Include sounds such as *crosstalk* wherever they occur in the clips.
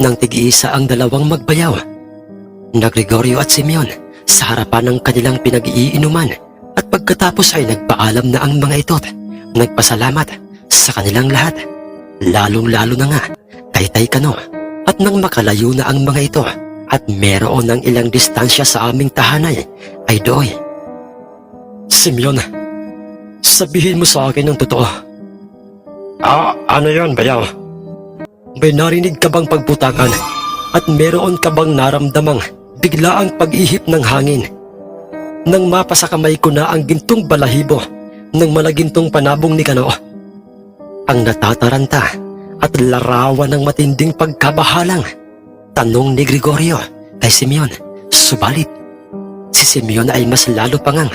nang tig-isa ang dalawang magbayaw na Gregorio at Simeon sa harapan ng kanilang pinag-iinuman at pagkatapos ay nagpaalam na ang mga ito nagpasalamat sa kanilang lahat lalong-lalo na nga kay Taykano at nang makalayo na ang mga ito at meron ng ilang distansya sa aming tahanay ay doy. Simeon, sabihin mo sa akin ang totoo. Ah, ano yon bayaw? May narinig ka bang pagputakan at meron ka bang naramdamang biglaang pag-ihip ng hangin? Nang mapasa kamay ko na ang gintong balahibo ng malagintong panabong ni Kano. Ang natataranta at larawan ng matinding pagkabahalang. Tanong ni Gregorio kay Simeon. Subalit, si Simeon ay mas lalo pa ngang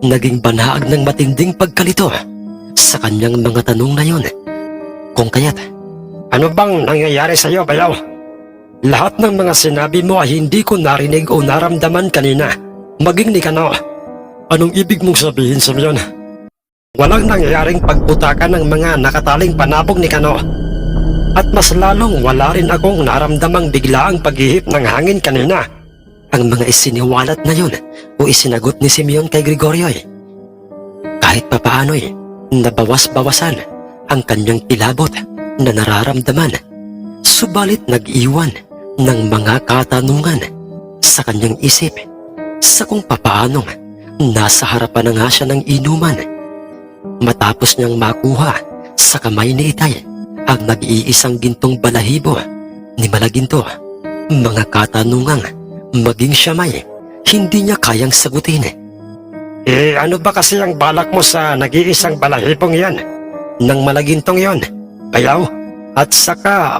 naging banaag ng matinding pagkalito sa kanyang mga tanong na yon. Kung kaya't ano bang nangyayari sa iyo, Bayaw? Lahat ng mga sinabi mo ay hindi ko narinig o naramdaman kanina. Maging ni Kano. Anong ibig mong sabihin, Simeon? Walang nangyayaring pagputakan ng mga nakataling panabog ni Kano. At mas lalong wala rin akong naramdamang biglaang paghihip ng hangin kanina. Ang mga isiniwalat na yun o isinagot ni Simeon kay Gregorio ay kahit papaano'y nabawas-bawasan ang kanyang kilabot na nararamdaman. Subalit nag-iwan ng mga katanungan sa kanyang isip sa kung papaanong nasa harapan na nga siya ng inuman. Matapos niyang makuha sa kamay ni Itay ang nag-iisang gintong balahibo ni Malaginto. Mga katanungang maging siya may hindi niya kayang sagutin. Eh ano ba kasi ang balak mo sa nag-iisang balahibong yan? Nang malagintong yon, bayaw? At saka,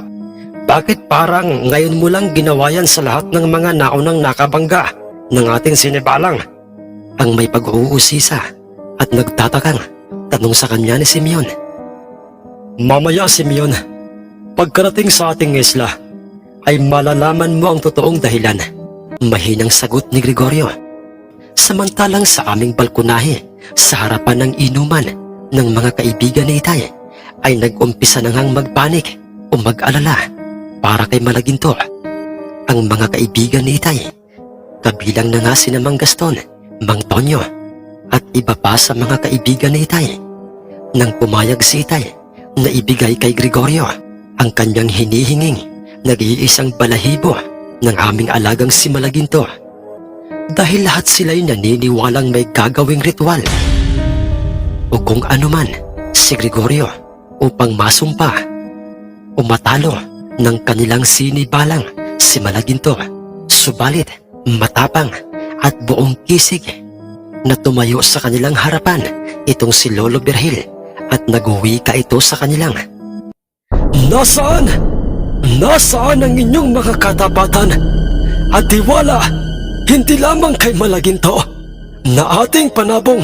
bakit parang ngayon mo lang ginawa yan sa lahat ng mga naunang nakabangga ng ating sinibalang? Ang may pag-uusisa at nagtatakang tanong sa kanya ni Simeon. Mamaya, Simeon, pagkarating sa ating isla, ay malalaman mo ang totoong dahilan. Mahinang sagot ni Gregorio. Samantalang sa aming balkonahe, sa harapan ng inuman ng mga kaibigan ni Itay, ay nag-umpisa na ngang magpanik o mag-alala para kay Malaginto. Ang mga kaibigan ni Itay, kabilang na nga si Mang Gaston, Mang Tonyo, at iba pa sa mga kaibigan ni Itay. Nang pumayag si Itay na ibigay kay Gregorio ang kanyang hinihinging nag-iisang balahibo ng aming alagang si Malaginto. Dahil lahat sila'y naniniwalang may gagawing ritual. O kung anuman, si Gregorio upang masumpa o matalo ng kanilang sinibalang si Malaginto. Subalit, matapang at buong kisig na tumayo sa kanilang harapan itong si Lolo Berhil at nagуwi ka ito sa kanilang. Nasaan? Nasaan ang inyong mga katapatan at tiwala hindi lamang kay Malaginto na ating panabong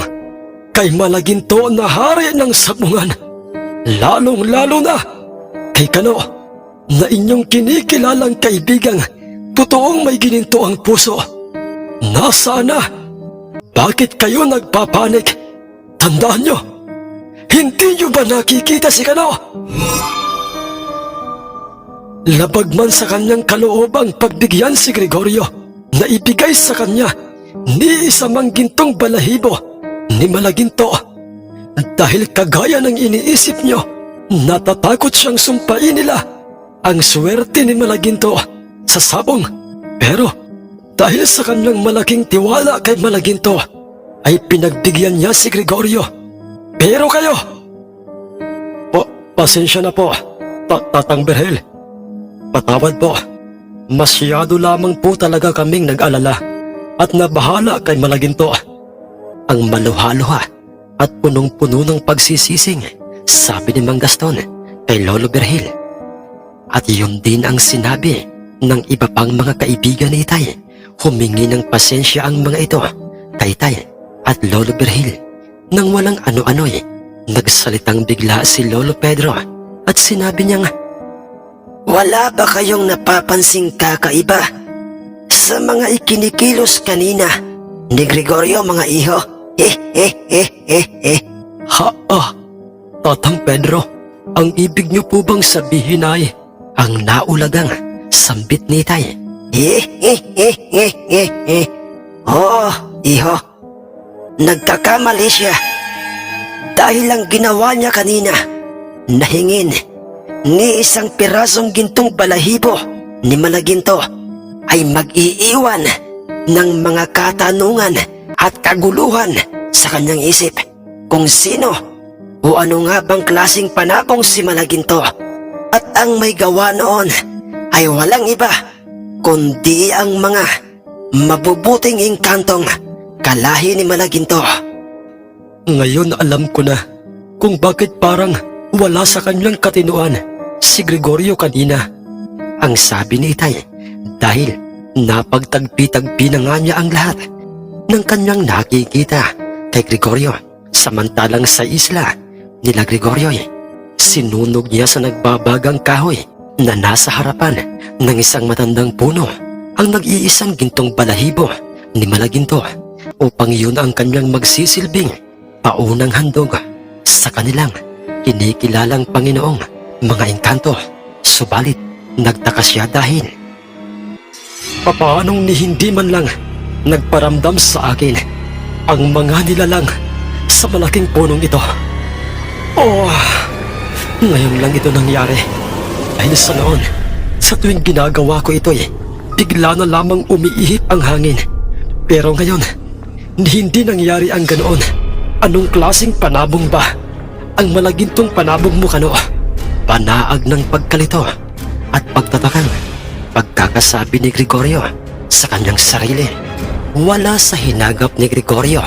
kay Malaginto na hari ng sabungan lalong-lalo na kay Kano na inyong kinikilalang kaibigang totoong may gininto ang puso. Nasaan na? Bakit kayo nagpapanik? Tandaan nyo, hindi nyo ba nakikita si Kano? Labag sa kanyang kaloobang pagbigyan si Gregorio na ibigay sa kanya ni isa mang gintong balahibo ni Malaginto. Dahil kagaya ng iniisip nyo, natatakot siyang sumpain nila ang swerte ni Malaginto sa sabong. Pero dahil sa kanyang malaking tiwala kay Malaginto, ay pinagbigyan niya si Gregorio. Pero kayo, po, pasensya na po, Ta- Tatang Berhel. Patawad po. Masyado lamang po talaga kaming nag-alala at nabahala kay Malaginto. Ang maluhaluha at punong-puno ng pagsisising, sabi ni Mang Gaston kay Lolo Berhil. At yun din ang sinabi ng iba pang mga kaibigan ni Itay. Humingi ng pasensya ang mga ito kay Itay at Lolo Berhil. Nang walang ano-ano'y, nagsalitang bigla si Lolo Pedro at sinabi niyang, Wala ba kayong napapansing kakaiba sa mga ikinikilos kanina ni Gregorio mga iho? Ha, ah, Tatang Pedro, ang ibig niyo po bang sabihin ay ang naulagang sambit ni Tay? *laughs* Oo, iho. Nagkakamali siya. Dahil ang ginawa niya kanina, nahingin ni isang pirasong gintong balahibo ni Malaginto ay mag-iiwan ng mga katanungan at kaguluhan sa kanyang isip kung sino o ano nga bang klasing panabong si Malaginto at ang may gawa noon ay walang iba kundi ang mga mabubuting ingkantong kalahi ni Malaginto. Ngayon alam ko na kung bakit parang wala sa kanyang katinuan si Gregorio kanina. Ang sabi ni Itay dahil napagtagpi-tagpi na nga niya ang lahat ng kanyang nakikita kay Gregorio samantalang sa isla nila Gregorio sinunog niya sa nagbabagang kahoy na nasa harapan ng isang matandang puno ang nag-iisang gintong balahibo ni Malaginto upang yun ang kanyang magsisilbing paunang handog sa kanilang kinikilalang Panginoong mga engkanto. Subalit, nagtaka siya dahil Papaanong ni hindi man lang nagparamdam sa akin ang mga nilalang sa malaking punong ito. Oh, ngayon lang ito nangyari. Dahil sa noon, sa tuwing ginagawa ko ito eh, bigla na lamang umiihip ang hangin. Pero ngayon, hindi nangyari ang ganoon. Anong klasing panabong ba? Ang malagintong panabong mo kano? Panaag ng pagkalito at pagtatakang pagkakasabi ni Gregorio sa kanyang sarili. Wala sa hinagap ni Gregorio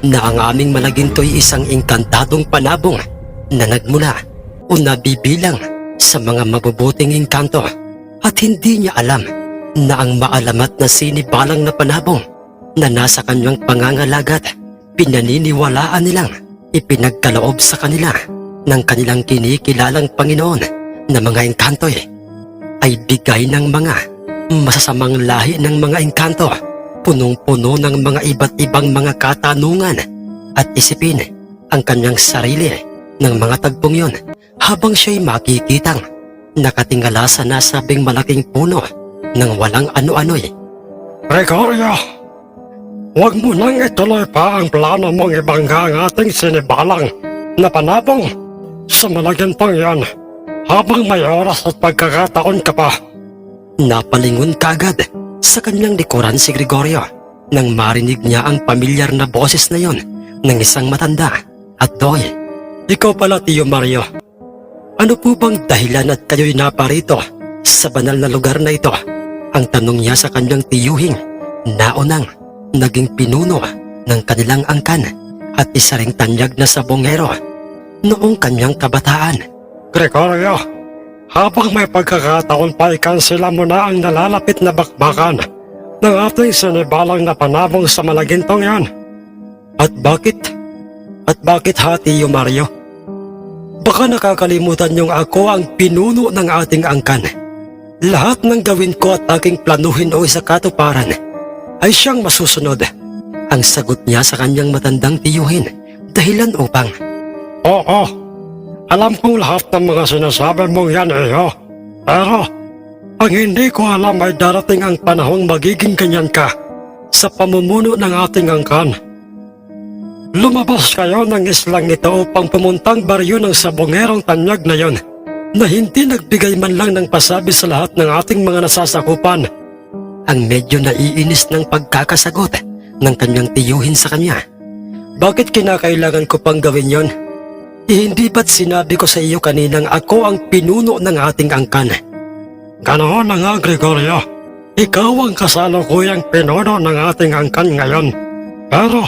na ang aming malaginto'y isang engkantadong panabong na nagmula o nabibilang sa mga mabubuting engkanto. At hindi niya alam na ang maalamat na sinibalang na panabong na nasa kanyang pangangalagat pinaniniwalaan nilang ipinagkaloob sa kanila ng kanilang kinikilalang Panginoon na mga engkanto ay bigay ng mga masasamang lahi ng mga engkanto punong-puno ng mga iba't ibang mga katanungan at isipin ang kanyang sarili ng mga tagpong yon habang siya'y makikitang nakatingala sa nasabing malaking puno ng walang ano-ano'y. Gregorio, huwag mo nang ituloy pa ang plano mong ibangga ang ating sinibalang na panabong sa malagintong yan habang may oras at pagkakataon ka pa. Napalingon kagad sa kanyang likuran si Gregorio nang marinig niya ang pamilyar na boses na yon ng isang matanda at doy. Ikaw pala, Tio Mario. Ano po bang dahilan at kayo'y naparito sa banal na lugar na ito? Ang tanong niya sa kanyang tiyuhing naunang naging pinuno ng kanilang angkan at isa ring tanyag na sabongero noong kanyang kabataan. Gregorio, habang may pagkakataon pa ikansila mo na ang nalalapit na bakbakan ng ating sinibalang na panabong sa malagintong yan. At bakit? At bakit hati yung Mario? Baka nakakalimutan niyong ako ang pinuno ng ating angkan. Lahat ng gawin ko at aking planuhin o sa katuparan ay siyang masusunod. Ang sagot niya sa kanyang matandang tiyuhin dahilan upang Oo, alam kong lahat ng mga sinasabi mong yan iyo. Pero, ang hindi ko alam ay darating ang panahong magiging ganyan ka sa pamumuno ng ating angkan. Lumabas kayo ng islang ito upang pumuntang baryo ng sabongerong tanyag na yon na hindi nagbigay man lang ng pasabi sa lahat ng ating mga nasasakupan. ang medyo naiinis ng pagkakasagot ng kanyang tiyuhin sa kanya. Bakit kinakailangan ko pang gawin yon? Hindi ba't sinabi ko sa iyo kaninang ako ang pinuno ng ating angkan? Ganoon na nga, Gregorio. Ikaw ang kasalukuyang pinuno ng ating angkan ngayon. Pero,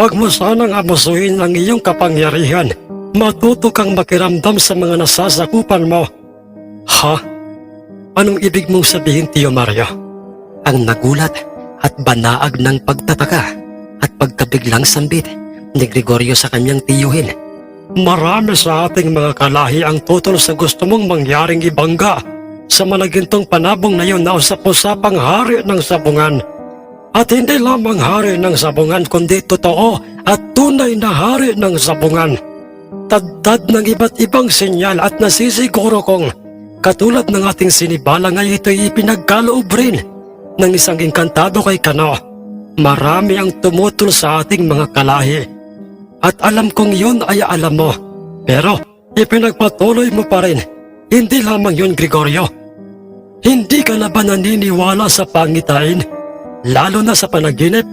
wag mo sanang abusuhin ang iyong kapangyarihan. Matuto kang makiramdam sa mga nasasakupan mo. Ha? Anong ibig mong sabihin, Tio Mario? Ang nagulat at banaag ng pagtataka at pagkabiglang sambit ni Gregorio sa kanyang tiyuhin. Marami sa ating mga kalahi ang tutol sa gusto mong mangyaring ibangga sa malagintong panabong na yun na usap-usapang hari ng sabungan. At hindi lamang hari ng sabungan kundi totoo at tunay na hari ng sabungan. Taddad ng iba't ibang senyal at nasisiguro kong katulad ng ating sinibala ngay ito'y ipinagkaloob rin ng isang inkantado kay Kano. Marami ang tumutol sa ating mga kalahi. At alam kong yun ay alam mo. Pero ipinagpatuloy mo pa rin. Hindi lamang yun, Gregorio. Hindi ka na ba naniniwala sa pangitain? Lalo na sa panaginip?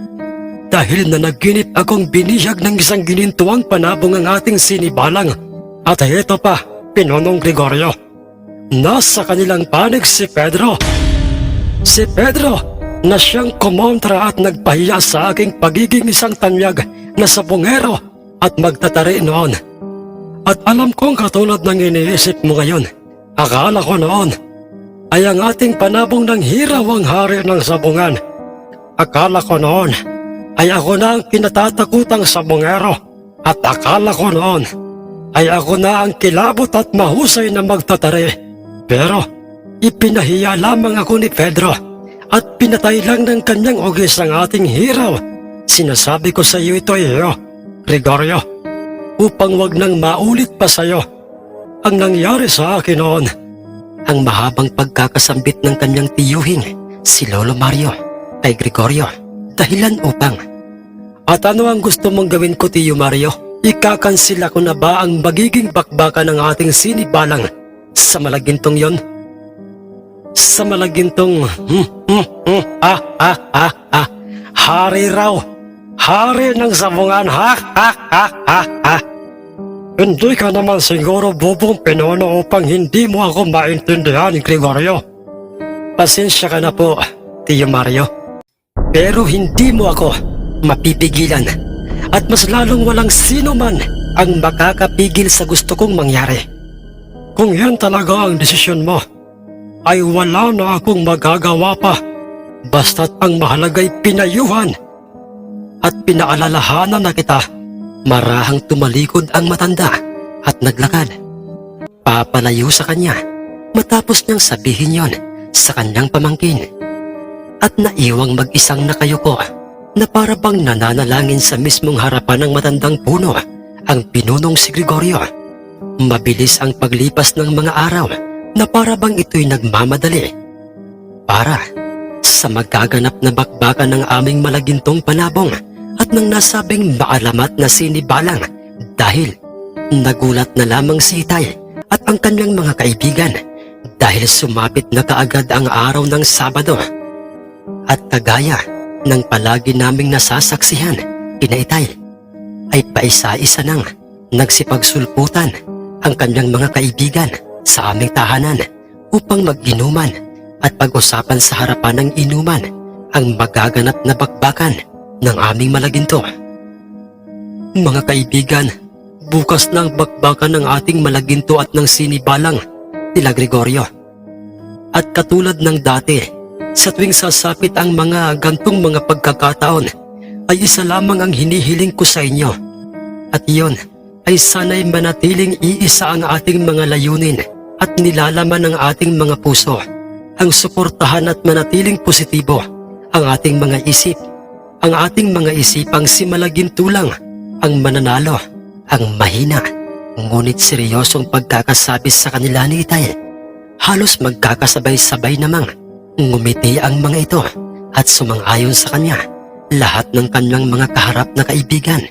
Dahil na naginip akong binihag ng isang ginintuang panabong ang ating sinibalang. At ito pa, Pinonong Gregorio. Nasa kanilang panig si Pedro. Si Pedro na siyang kumontra at nagpahiya sa aking pagiging isang tanyag na sabungero at magtatari noon. At alam kong katulad ng iniisip mo ngayon, akala ko noon ay ang ating panabong ng hiraw ang hari ng sabungan. Akala ko noon ay ako na ang kinatatakutang sabungero at akala ko noon ay ako na ang kilabot at mahusay na magtatari. Pero ipinahiya lamang ako ni Pedro at pinatay lang ng kanyang ugis ang ating hiraw. Sinasabi ko sa iyo ito iyo, Gregorio, upang wag nang maulit pa sa iyo ang nangyari sa akin noon. Ang mahabang pagkakasambit ng kanyang tiyuhin, si Lolo Mario, kay Gregorio, dahilan upang At ano ang gusto mong gawin ko, Tiyo Mario? Ikakansila ko na ba ang magiging bakbaka ng ating sinibalang sa malagintong yon? Sa malagintong hmm, hmm, hmm, ah, ah, ah, ah, hari raw, hari ng sabungan, ha, ha, ha, ha, ha. Hindi ka naman siguro bubong pinono upang hindi mo ako maintindihan, Gregorio. Pasensya ka na po, Tiyo Mario. Pero hindi mo ako mapipigilan at mas lalong walang sino man ang makakapigil sa gusto kong mangyari. Kung yan talaga ang desisyon mo, ay wala na akong magagawa pa basta't ang mahalagay pinayuhan at pinaalalahanan na kita. marahang tumalikod ang matanda at naglakad. Papalayo sa kanya matapos niyang sabihin yon sa kanyang pamangkin. At naiwang mag-isang nakayuko na para bang nananalangin sa mismong harapan ng matandang puno ang pinunong si Gregorio. Mabilis ang paglipas ng mga araw na para bang ito'y nagmamadali. Para sa magaganap na bakbakan ng aming malagintong panabong at ng nasabing maalamat na sinibalang dahil nagulat na lamang si Itay at ang kanyang mga kaibigan dahil sumapit na kaagad ang araw ng Sabado. At kagaya ng palagi naming nasasaksihan, kinaitay, ay paisa-isa nang nagsipagsulputan ang kanyang mga kaibigan sa aming tahanan upang mag-inuman at pag-usapan sa harapan ng inuman ang magaganap na bakbakan ng aming malaginto. Mga kaibigan, bukas na ang bakbakan ng ating malaginto at ng sinibalang nila Gregorio. At katulad ng dati, sa tuwing sasapit ang mga gantong mga pagkakataon, ay isa lamang ang hinihiling ko sa inyo. At iyon ay sana'y manatiling iisa ang ating mga layunin at nilalaman ng ating mga puso. Ang suportahan at manatiling positibo ang ating mga isip. Ang ating mga isipang si malagintulang ang mananalo, ang mahina, ngunit seryosong pagkakasabi sa kanila ni Itay. Halos magkakasabay-sabay namang ngumiti ang mga ito at sumang-ayon sa kanya lahat ng kanyang mga kaharap na kaibigan.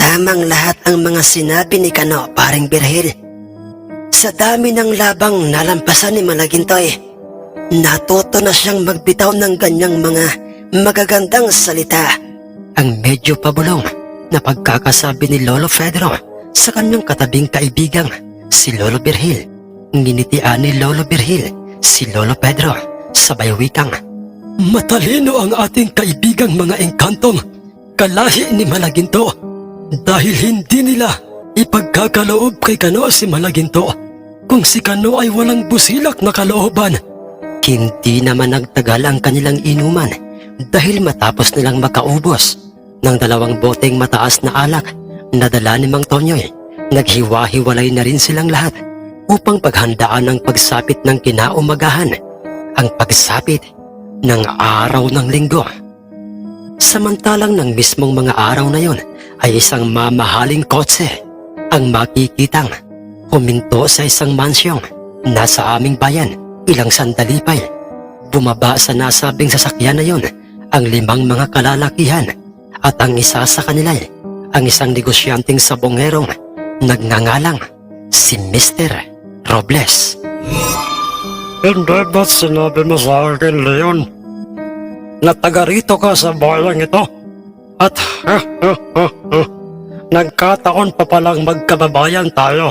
Tamang lahat ang mga sinabi ni Kano, paring Birhil. Sa dami ng labang nalampasan ni Malagintoy, natuto na siyang magbitaw ng ganyang mga magagandang salita. Ang medyo pabulong na pagkakasabi ni Lolo Pedro sa kanyang katabing kaibigang si Lolo Birhil. Nginitian ni Lolo Birhil si Lolo Pedro sabay wikang Matalino ang ating kaibigang mga engkantong kalahi ni Malaginto dahil hindi nila ipagkakaloob kay Kano si Malaginto kung si Kano ay walang busilak na kalooban. Hindi naman nagtagal ang kanilang inuman dahil matapos nilang makaubos ng dalawang boteng mataas na alak na dala ni Mang Tonyoy, naghiwa-hiwalay na rin silang lahat upang paghandaan ang pagsapit ng kinaumagahan, ang pagsapit ng araw ng linggo. Samantalang ng mismong mga araw na yon ay isang mamahaling kotse ang makikitang huminto sa isang mansyong nasa aming bayan ilang sandali pa'y bumaba sa nasabing sasakyan na yon ang limang mga kalalakihan at ang isa sa kanila ay ang isang negosyanteng sabongerong nagngangalang si Mr. Robles. Hindi ba't sinabi mo sa akin, Leon? Na taga rito ka sa bayang ito? At ha, ha, ha, ha, nagkataon pa palang magkababayan tayo.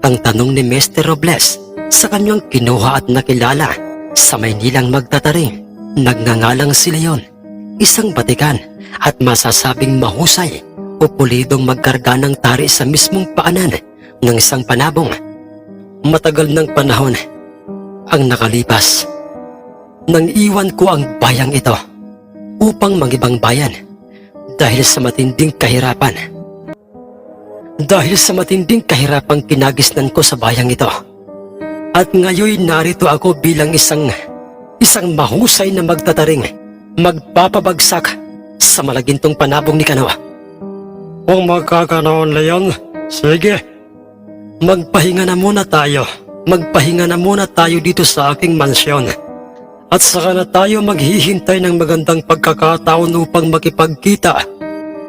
Ang tanong ni Mr. Robles sa kanyang kinuha at nakilala sa Maynilang magtataring. Nagngangalang si Leon, isang batikan at masasabing mahusay o pulidong magkarga ng tari sa mismong paanan ng isang panabong. Matagal ng panahon ang nakalipas. Nang iwan ko ang bayang ito upang mangibang bayan dahil sa matinding kahirapan. Dahil sa matinding kahirapang kinagisnan ko sa bayang ito. At ngayon narito ako bilang isang isang mahusay na magtataring magpapabagsak sa malagintong panabong ni Kanawa. Kung magkakanoon, Leon, sige. Magpahinga na muna tayo. Magpahinga na muna tayo dito sa aking mansyon. At saka na tayo maghihintay ng magandang pagkakataon upang makipagkita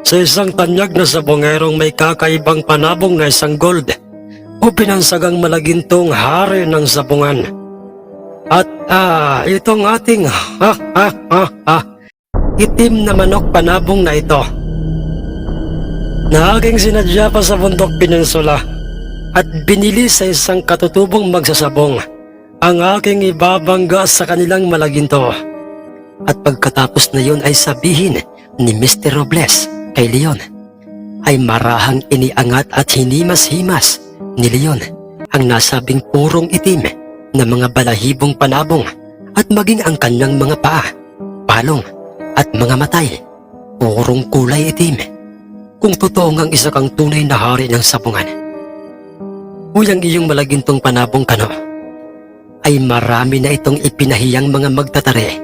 sa isang tanyag na sabongerong may kakaibang panabong na isang gold o pinansagang malagintong hari ng sabungan. At ah, itong ating ha ha ha ha itim na manok panabong na ito na aking sinadya pa sa bundok peninsula at binili sa isang katutubong magsasabong ang aking ibabangga sa kanilang malaginto. At pagkatapos na yun ay sabihin ni Mr. Robles kay Leon ay marahang iniangat at hinimas-himas ni Leon ang nasabing purong itim na mga balahibong panabong at maging ang kanyang mga paa, palong at mga matay, purong kulay itim. Kung totoo ngang isa kang tunay na hari ng sabungan. Uyang iyong malagintong panabong kano ay marami na itong ipinahiyang mga magtatare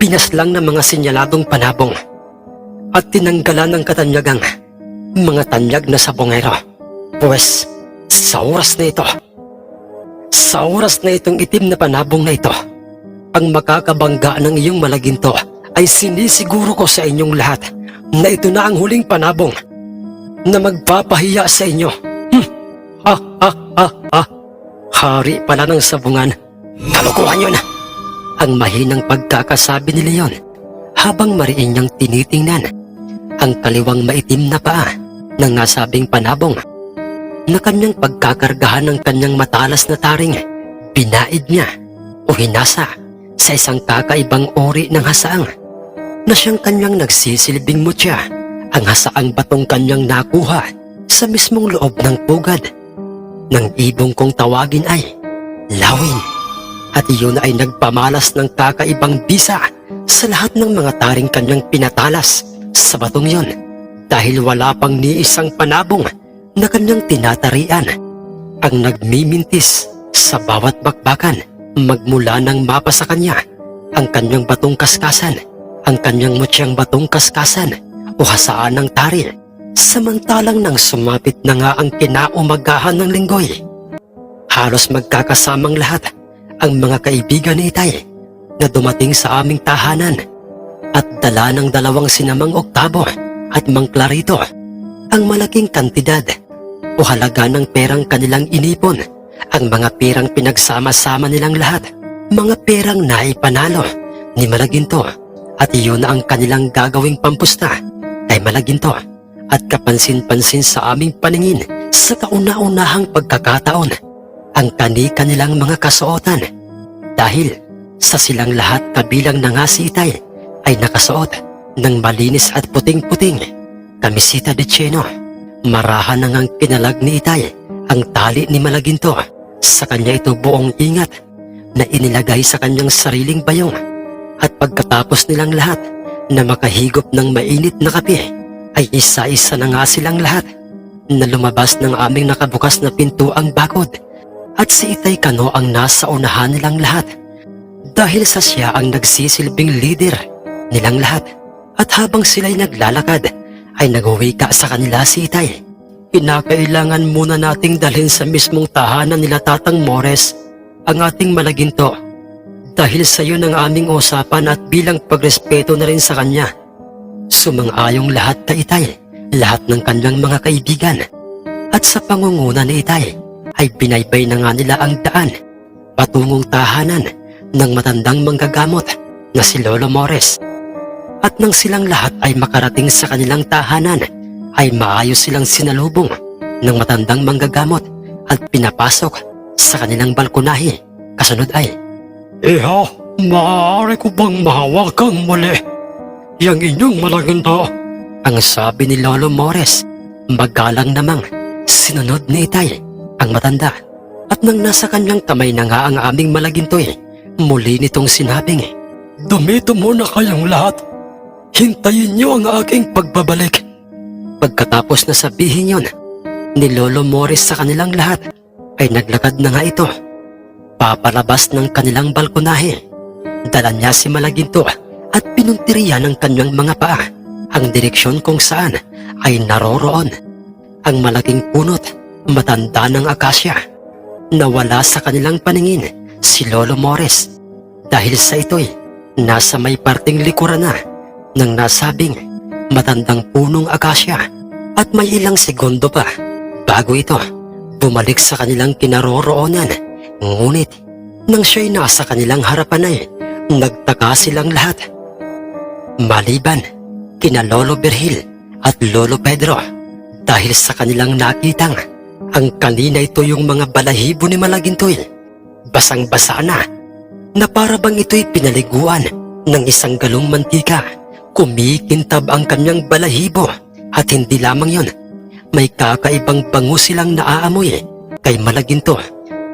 pinaslang ng mga sinyaladong panabong at tinanggalan ng katanyagang mga tanyag na sabongero. Pwes, sa oras na ito, sa oras na itong itim na panabong na ito, ang makakabangga ng iyong malaginto ay sinisiguro ko sa inyong lahat na ito na ang huling panabong na magpapahiya sa inyo. Hmm. Ha, ha, ha, ha. Hari pala ng sabungan. Kalokohan yun! Ang mahinang pagkakasabi ni Leon habang mariin niyang tinitingnan ang kaliwang maitim na paa ng nasabing panabong na kanyang pagkakargahan ng kanyang matalas na taring binaid niya o hinasa sa isang kakaibang ori ng hasaang na siyang kanyang nagsisilbing mutya. Ang hasaang batong kanyang nakuha sa mismong loob ng pugad ng ibong kong tawagin ay lawin. At iyon ay nagpamalas ng kakaibang bisa sa lahat ng mga taring kanyang pinatalas sa batong yon dahil wala pang ni isang panabong na kanyang tinatarian. Ang nagmimintis sa bawat bakbakan magmula ng mapa sa kanya. Ang kanyang batong kaskasan ang kanyang mutsyang batong kaskasan o hasaan ng tari samantalang nang sumapit na nga ang kinaumagahan ng linggoy halos magkakasamang lahat ang mga kaibigan ni Itay na dumating sa aming tahanan at dala ng dalawang sinamang oktabo at mang klarito ang malaking kantidad o halaga ng perang kanilang inipon ang mga perang pinagsama-sama nilang lahat mga perang naipanalo ni Malaginto at iyon ang kanilang gagawing pampusta kay Malaginto at kapansin-pansin sa aming paningin sa kauna-unahang pagkakataon ang kani-kanilang mga kasuotan dahil sa silang lahat kabilang na nga si Itay ay nakasuot ng malinis at puting-puting kamisita de chino. Marahan na ngang kinalag ni Itay ang tali ni Malaginto. Sa kanya ito buong ingat na inilagay sa kanyang sariling bayong. At pagkatapos nilang lahat na makahigop ng mainit na kape ay isa-isa na nga silang lahat na lumabas ng aming nakabukas na pintuang bakod. At si Itay Kano ang nasa unahan nilang lahat. Dahil sa siya ang nagsisilbing leader nilang lahat. At habang sila'y naglalakad ay naghuwika sa kanila si Itay. Kinakailangan muna nating dalhin sa mismong tahanan nila Tatang Mores ang ating malaginto dahil sa iyo ng aming usapan at bilang pagrespeto na rin sa kanya. Sumang-ayong lahat kay Itay, lahat ng kanyang mga kaibigan at sa pangunguna ni Itay ay binaybay na nga nila ang daan patungong tahanan ng matandang manggagamot na si Lolo Mores. At nang silang lahat ay makarating sa kanilang tahanan, ay maayos silang sinalubong ng matandang manggagamot at pinapasok sa kanilang balkonahe. Kasunod ay, Iha, maaari ko bang mahawakan muli? Yang inyong malaginto. ang sabi ni Lolo Mores, magalang namang sinunod ni Itay ang matanda. At nang nasa kanyang kamay na nga ang aming malagintoy, muli nitong sinabing, Dumito muna kayong lahat. Hintayin niyo ang aking pagbabalik. Pagkatapos na sabihin yon, ni Lolo Morris sa kanilang lahat ay naglakad na nga ito. Papalabas ng kanilang balkonahe. Dala niya si Malaginto at pinuntiriya ng kanyang mga paa ang direksyon kung saan ay naroroon ang malaking punot matanda ng akasya. Nawala sa kanilang paningin si Lolo Morris dahil sa ito'y nasa may parting likuran na ng nasabing matandang punong akasya at may ilang segundo pa bago ito bumalik sa kanilang kinaroroonan. Ngunit nang siya'y nasa kanilang harapan ay nagtaka silang lahat. Maliban kina Lolo Berhil at Lolo Pedro dahil sa kanilang nakitang ang kanina ito yung mga balahibo ni Malagintoy. Basang-basa na na para bang ito'y pinaliguan ng isang galong mantika. Kumikintab ang kanyang balahibo at hindi lamang yon. May kakaibang bango silang naaamoy kay Malaginto.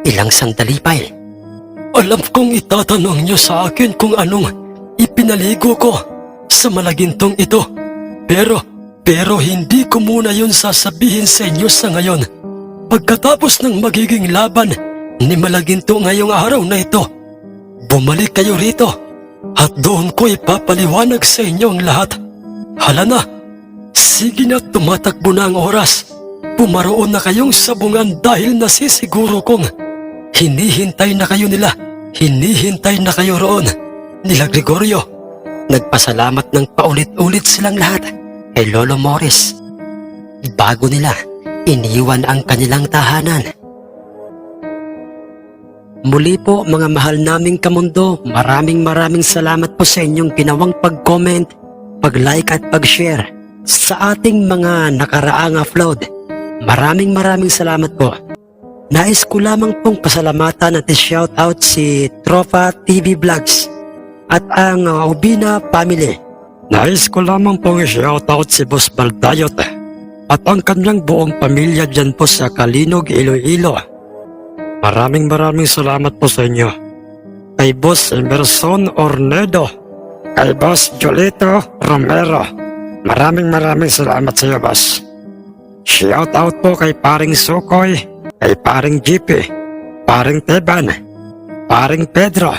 Ilang sandali pa eh. Alam kong itatanong niyo sa akin kung anong ipinaligo ko sa malagintong ito. Pero, pero hindi ko muna yun sasabihin sa inyo sa ngayon. Pagkatapos ng magiging laban ni Malaginto ngayong araw na ito, bumalik kayo rito at doon ko ipapaliwanag sa inyo ang lahat. Hala na, sige na tumatakbo na ang oras. Pumaroon na kayong sabungan dahil nasisiguro kong hinihintay na kayo nila. Hinihintay na kayo roon. Nila Gregorio. Nagpasalamat ng paulit-ulit silang lahat kay Lolo Morris. Bago nila, iniwan ang kanilang tahanan. Muli po mga mahal naming kamundo, maraming maraming salamat po sa inyong ginawang pag-comment, pag-like at pag-share sa ating mga nakaraang upload. Maraming maraming salamat po. Nais ko lamang pong pasalamatan at shoutout si Tropa TV Vlogs at ang Ubina Family. Nais ko lamang pong i-shoutout si Boss Baldayot at ang kanyang buong pamilya dyan po sa Kalinog, Iloilo. Maraming maraming salamat po sa inyo. Kay Boss Emerson Ornedo, kay Boss Jolito Romero. Maraming maraming salamat sa iyo, Boss. Shoutout po kay Paring Sukoy, kay Paring GP, Paring Teban, Paring Pedro,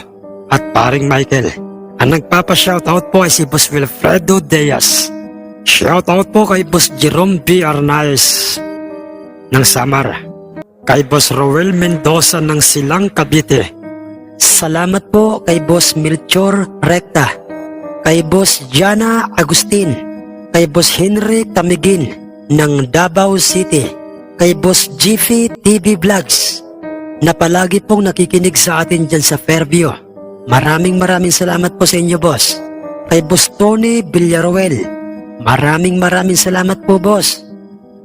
at Paring Michael. Ang nagpapa-shoutout po ay si Boss Wilfredo Diaz. Shoutout po kay Boss Jerome B. Arnaez ng Samar. Kay Boss Roel Mendoza ng Silang Cavite. Salamat po kay Boss Melchor Recta, kay Boss Jana Agustin, kay Boss Henry Tamigin ng Davao City, kay Boss Jiffy TV Vlogs na palagi pong nakikinig sa atin dyan sa Fairview. Maraming maraming salamat po sa inyo, boss. Kay Boss Tony Villaruel, maraming maraming salamat po, boss.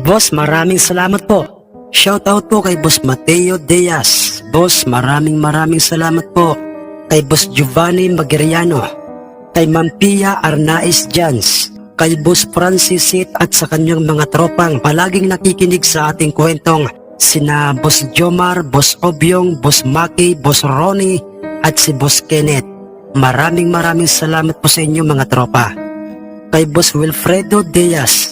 Boss, maraming salamat po. Shoutout po kay Boss Mateo Diaz. Boss, maraming maraming salamat po. Kay Boss Giovanni Magiriano. Kay Ma'am Pia Arnaiz Jans. Kay Boss Francis Sit at sa kanyang mga tropang palaging nakikinig sa ating kwentong sina Boss Jomar, Boss Obyong, Boss Maki, Boss Ronnie at si Boss Kenneth. Maraming maraming salamat po sa inyo mga tropa. Kay Boss Wilfredo Diaz,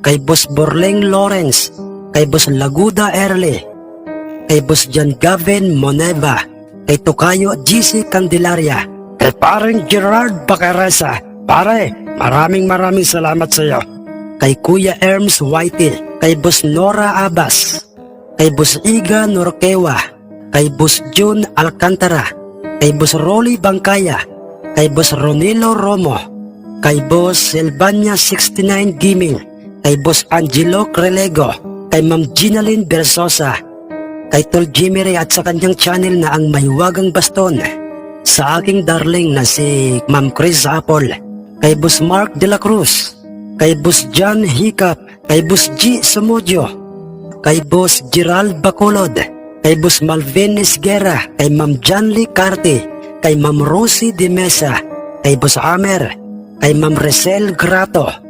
kay Boss Borleng Lawrence, kay Boss Laguda Erle, kay Boss John Gavin Moneva, kay Tokayo GC Candelaria, kay paring Gerard Bacaresa. Pare, maraming maraming salamat sa iyo. Kay Kuya Erms Whitey, kay Boss Nora Abbas, kay Boss Iga Norquewa, kay Boss June Alcantara, kay Boss Rolly Bangkaya, kay Boss Ronilo Romo, kay Boss Silvania 69 Gaming, kay Boss Angelo Crelego, kay Ma'am Ginalyn Bersosa, kay Tol Jimmy Ray at sa kanyang channel na ang Mahiwagang Baston, sa aking darling na si Ma'am Chris Apple, kay Boss Mark De La Cruz, kay Boss John Hiccup, kay Boss G. Sumudio, kay Boss Gerald Bacolod, kay Boss Malvin Esguera, kay Ma'am Janly Carte, kay Ma'am Rosie De Mesa, kay Boss Amer, kay Ma'am Resel Grato,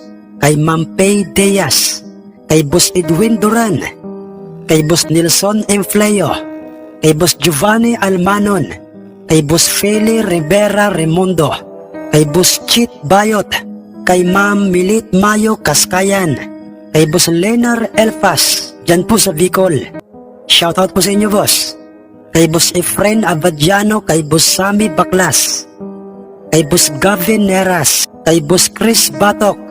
kay Ma'am Pay Diaz, kay Boss Edwin Duran, kay Boss Nelson Enfleo, kay Boss Giovanni Almanon, kay Boss Feli Rivera Remundo, kay Boss Chit Bayot, kay Ma'am Milit Mayo Kaskayan, kay Boss Lenar Elfas, dyan po sa Bicol. Shoutout po sa inyo, boss. Kay Boss Efren Abadiano, kay Boss Sami Baklas, kay Boss Gavin Neras, kay Boss Chris Batok,